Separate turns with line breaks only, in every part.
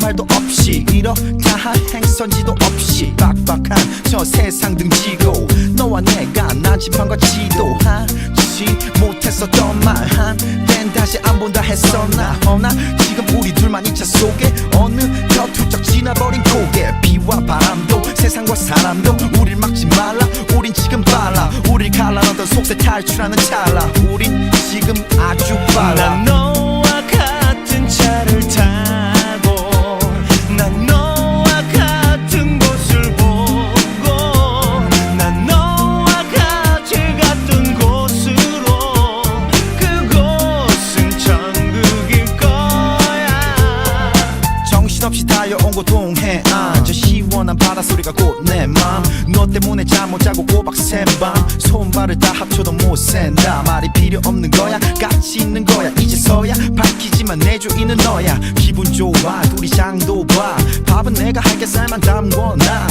말도 없이 이렇다 할 행선지도 없이 빡빡한 저 세상 등지고 너와 내가 난지판과 지도하지 못했었던 말 한땐 다시 안 본다 했었나? 허나 지금 우리 둘만 이 차 속에 어느덧 훌쩍 지나버린 고개. 비와 바람도 세상과 사람도 우릴 막지 말라. 우린 지금 빨라. 우릴 갈라놓던 속세 탈출하는 찰나. 우린 지금 아주 빨라 달려온 곳 동해안 저 시원한 바닷소리가 곧 내 맘 너 때문에 잠 못 자고 꼬박 샌밤. 손발을 다 합쳐도 못 샌다. 말이 필요 없는 거야. 같이 있는 거야. 이제서야 밝히지만 내 주인은 너야. 기분 좋아. 둘이 장도 봐. 밥은 내가 할게 쌀만 담궈놔.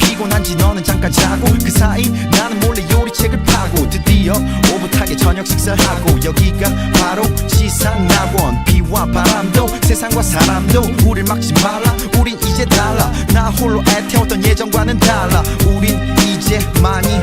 피곤한지 너는 잠깐 자고 그 사이 나는 몰래 요리책을 파고 드디어 오붓하게 저녁 식사하고 여기가 바로 지상낙원 비와 바람도 세상과 사람도 우릴 막지 말라. 우린 이제 달라. 나 홀로 애태웠던 예전과는 달라. 우린 이제 많이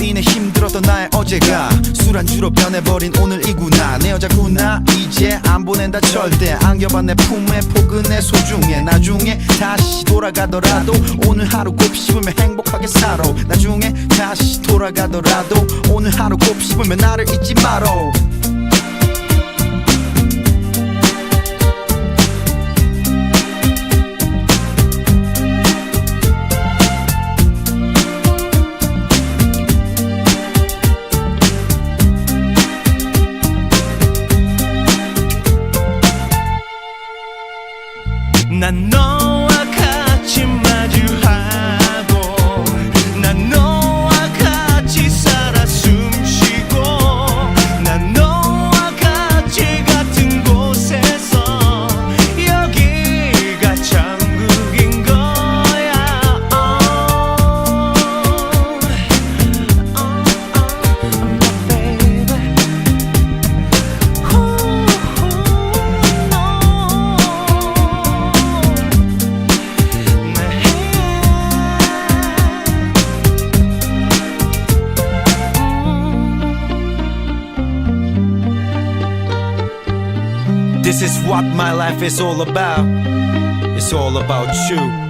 인해 힘들었던 나의 어제가 술안주로 변해버린 오늘이구나. 내 여자구나. 이제 안 보낸다 절대. 안겨봐 내 품에 포근해 소중해. 나중에 다시 돌아가더라도 오늘 하루 곱씹으며 행복하게 살아. 나중에 다시 돌아가더라도 오늘 하루 곱씹으며 나를 잊지 말어 This is what my life is all about. It's all about you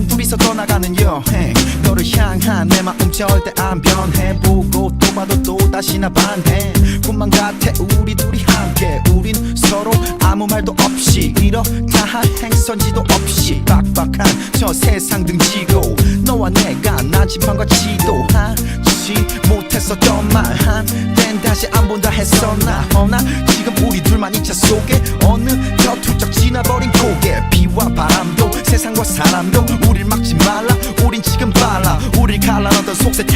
나 단둘이서 떠나가는 여행. 너를 향한 내 마음 절대 안 변해. 보고 또 봐도 또 다시 나 반해. 꿈만 같아 우리 둘이 함께. 우린 서로 아무 말도 없이. 이렇다 할 행선지도 없이. 빡빡한 저 세상 등지고. 너와 내가 난지판과 지도하지 못했었던 말한땐 다시 안 본다 했었나? 허나 지금 우리 둘만 이 차 속에 어느덧 훌쩍 지나버린 고개. 비와 바람도 세상과 사람도